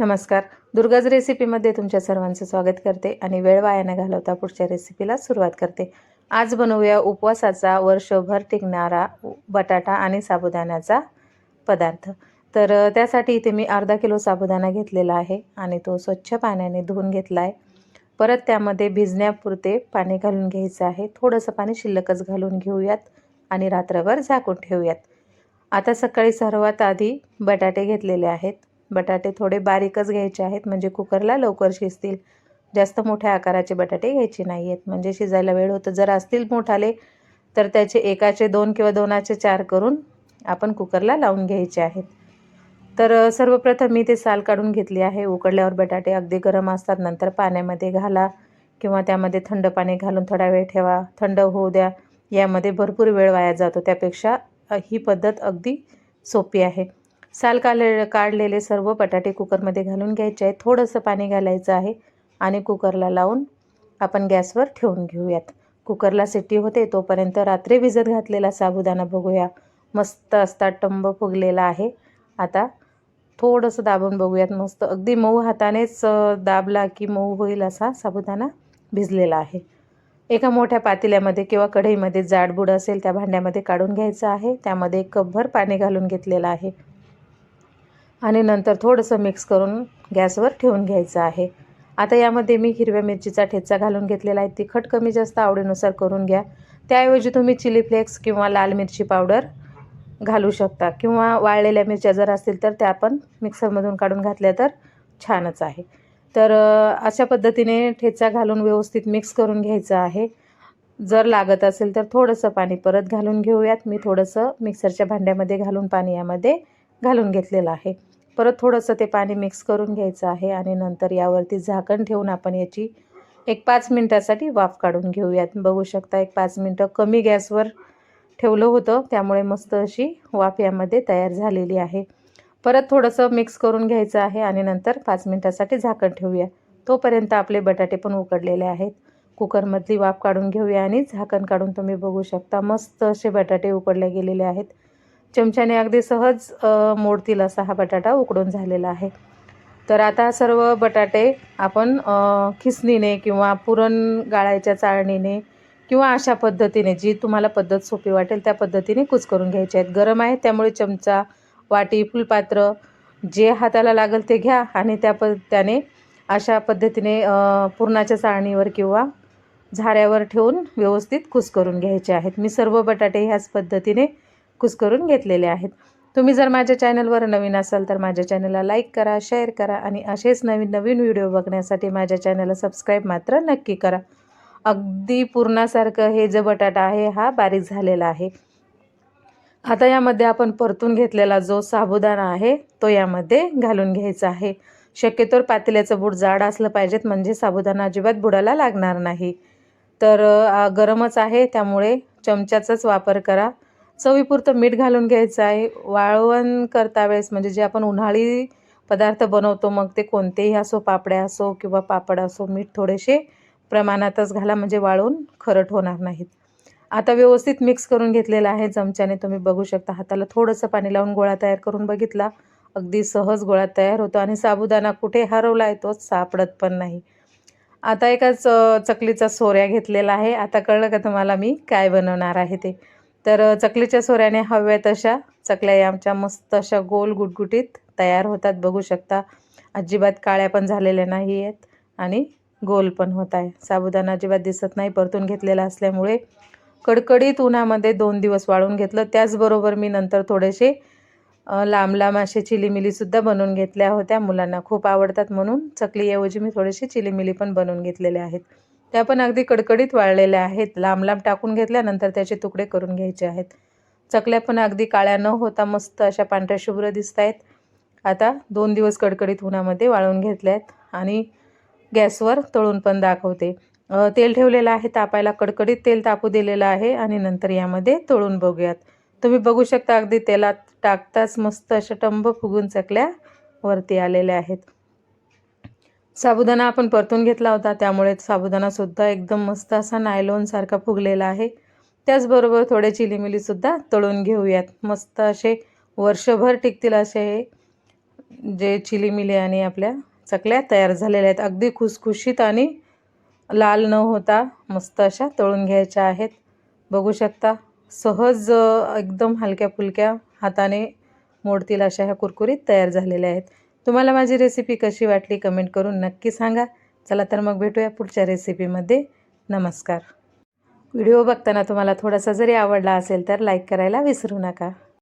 नमस्कार. दुर्गाज रेसिपीमध्ये तुमच्या सर्वांचं स्वागत करते आणि वेळ वाया न घालवता पुढच्या रेसिपीला सुरुवात करते. आज बनवूया उपवासाचा वर्षभर टिकणारा बटाटा आणि साबुदाण्याचा पदार्थ. तर त्यासाठी इथे मी अर्धा किलो साबुदाणा घेतलेला आहे आणि तो स्वच्छ पाण्याने धुवून घेतला आहे परत त्यामध्ये भिजण्यापुरते पाणी घालून घ्यायचं आहे. थोडंसं पाणी शिल्लकच घालून घेऊयात आणि रात्रभर झाकून ठेवूयात. आता सकाळी सर्वात आधी बटाटे घेतलेले आहेत. बटाटे थोडे बारीकच घ्यायचे आहेत म्हणजे कुकरला लवकर शिजतील. जास्त मोठ्या आकाराचे बटाटे घ्यायचे नाही आहेत म्हणजे शिजायला वेळ होतं. जर असतील मोठाले तर त्याचे एकाचे दोन किंवा दोनाचे चार करून आपण कुकरला लावून घ्यायचे आहेत. तर सर्वप्रथम मी ते साल काढून घेतली आहे. उकडल्यावर बटाटे अगदी गरम असतात. नंतर पाण्यामध्ये घाला किंवा त्यामध्ये थंड पाणी घालून थोडा वेळ ठेवा. थंड होऊ द्या. यामध्ये भरपूर वेळ वाया जातो. त्यापेक्षा ही पद्धत अगदी सोपी आहे. साल काढले काढलेले सर्व बटाटे कुकरमध्ये घालून घ्यायचे आहे थोडंसं पाणी घालायचं आहे आणि कुकरला लावून आपण गॅसवर ठेवून घेऊयात. कुकरला सिटी होते तोपर्यंत रात्री भिजत घातलेला साबुदाणा बघूया. मस्त असता टंब फुगलेला आहे. आता थोडंसं दाबून बघूयात. मस्त अगदी मऊ हातानेच दाबला की मऊ होईल असा साबुदाणा भिजलेला आहे. एका मोठ्या पातेल्यामध्ये किंवा कढईमध्ये जाडबुड असेल त्या भांड्यामध्ये काढून घ्यायचं आहे. त्यामध्ये एक कपभर पाणी घालून घेतलेलं आहे. आणि नंतर थोडंसं मिक्स करून गॅसवर ठेवून घ्यायचं आहे. आता यामध्ये मी हिरव्या मिरचीचा ठेचा घालून घेतलेला आहे. तिखट कमी जास्त आवडीनुसार करून घ्या. त्याऐवजी तुम्ही चिली फ्लेक्स किंवा लाल मिरची पावडर घालू शकता किंवा वाळलेल्या मिरच्या जर असतील तर त्या पण मिक्सरमधून काढून घातल्या तर छानच आहे. तर अशा पद्धतीने ठेचा घालून व्यवस्थित मिक्स करून घ्यायचं आहे. जर लागत असेल तर थोडंसं पाणी परत घालून घेऊयात. मी थोडंसं मिक्सरच्या भांड्यामध्ये घालून पाणी यामध्ये घालून घेतलेलं आहे. परत थोडंसं ते पाणी मिक्स करून घ्यायचं आहे आणि नंतर यावरती झाकण ठेवून आपण याची एक पाच मिनटासाठी वाफ काढून घेऊयात. बघू शकता एक पाच मिनटं कमी गॅसवर ठेवलं होतं त्यामुळे मस्त अशी वाफ यामध्ये तयार झालेली आहे. परत थोडंसं मिक्स करून घ्यायचं आहे आणि नंतर पाच मिनटासाठी झाकण ठेवूया. तोपर्यंत आपले बटाटे पण उकडलेले आहेत. कुकरमधली वाफ काढून घेऊया आणि झाकण काढून तुम्ही बघू शकता मस्त असे बटाटे उकडले गेलेले आहेत. चमच्याने अगदी सहज मोडतील असा हा बटाटा उकडून झालेला आहे. तर आता सर्व बटाटे आपण खिसणीने किंवा पुरण गाळायच्या चाळणीने किंवा अशा पद्धतीने जी तुम्हाला पद्धत सोपी वाटेल त्या पद्धतीने कूच करून घ्यायचे आहेत. गरम आहे त्यामुळे चमचा वाटी फुलपात्र जे हाताला लागेल ते घ्या आणि त्या प त्याने अशा पद्धतीने पुरणाच्या चाळणीवर किंवा झाऱ्यावर ठेवून व्यवस्थित कुस करून घ्यायचे आहेत. मी सर्व बटाटे ह्याच पद्धतीने कुस करून घेतलेले आहेत. तुम्ही जर माझ्या चॅनलवर नवीन असाल तर माझ्या चॅनलला लाईक करा शेअर करा आणि असेच नवीन नवीन व्हिडिओ बघण्यासाठी माझ्या चॅनलला सबस्क्राईब मात्र नक्की करा. अगदी पूर्णासारखं हे जो बटाटा आहे हा बारीक झालेला आहे. आता यामध्ये आपण परतून घेतलेला जो साबुदाणा आहे तो यामध्ये घालून घ्यायचा आहे. शक्यतोवर पातेल्याचं बूट जाड असलं पाहिजेत म्हणजे साबुदाणा अजिबात बुडाला लागणार नाही. तर गरमच आहे त्यामुळे चमच्याचाच वापर करा. चवीपुरतं मीठ घालून घ्यायचं आहे. वाळवण करता वेळेस म्हणजे जे आपण उन्हाळी पदार्थ बनवतो मग ते कोणतेही असो पापड्या असो किंवा पापड असो मीठ थोडेसे प्रमाणातच घाला म्हणजे वाळून खरट होणार नाहीत. आता व्यवस्थित मिक्स करून घेतलेलं आहे. चमच्याने तुम्ही बघू शकता. हाताला थोडंसं पाणी लावून गोळा तयार करून बघितला. अगदी सहज गोळा तयार होतो आणि साबुदाणा कुठे हरवला आहे तोच सापडत पण नाही. आता एका च चकलीचा सोऱ्या घेतलेला आहे. आता कळलं का तुम्हाला मी काय बनवणार आहे ते? तर चकलीच्या सोऱ्याने हव्या तशा चकल्या आमच्या मस्त अशा गोल गुटगुटीत तयार होतात. बघू शकता अजिबात काळ्या पण झालेल्या नाही आहेत आणि गोल पण होत आहे. साबुदाणा अजिबात दिसत नाही परतून घेतलेला असल्यामुळे कडकडीत उन्हामध्ये दोन दिवस वाळून घेतलं. त्याचबरोबर मी नंतर थोडेसे लांब लांब असे चिलीमिलीसुद्धा बनवून घेतल्या होत्या. मुलांना खूप आवडतात म्हणून चकलीऐवजी मी थोडेसे चिलीमिली पण बनवून घेतलेले आहेत. त्या पण अगदी कडकडीत वाळलेल्या आहेत. लांब लांब टाकून घेतल्यानंतर त्याचे तुकडे करून घ्यायचे आहेत. चकल्या पण अगदी काळ्या न होता मस्त अशा पांढऱ्या शुभ्र दिसत आहेत. आता दोन दिवस कडकडीत उन्हामध्ये वाळून घेतल्या आहेत आणि गॅसवर तळून पण दाखवते. तेल ठेवलेलं आहे तापायला कडकडीत तेल तापू दिलेलं आहे आणि नंतर यामध्ये तळून बघूयात. तुम्ही बघू शकता अगदी तेलात टाकताच मस्त अशा टंब फुगून चकल्या वरती आलेल्या आहेत. साबुदाणा आपण परतून घेतला होता त्यामुळे साबुदाणासुद्धा एकदम मस्त असा नायलॉनसारखा फुगलेला आहे. त्याचबरोबर थोडे चिलीमिलीसुद्धा तळून घेऊयात. मस्त असे वर्षभर टिकतील असे हे जे चिलीमिली आणि आपल्या चकल्या तयार झालेल्या आहेत. अगदी खुसखुशीत आणि लाल न होता मस्त अशा तळून घ्यायच्या आहेत. बघू शकता सहज एकदम हलक्या फुलक्या हाताने मोडतील अशा ह्या कुरकुरीत तयार झालेल्या आहेत. तुम्हाला माझी रेसिपी कशी वाटली कमेंट करून नक्की सांगा. चला तर मग भेटूया पुढच्या रेसिपीमध्ये नमस्कार. व्हिडिओ बघताना तुम्हाला थोडासा जरी आवडला असेल तर लाईक करायला विसरू नका.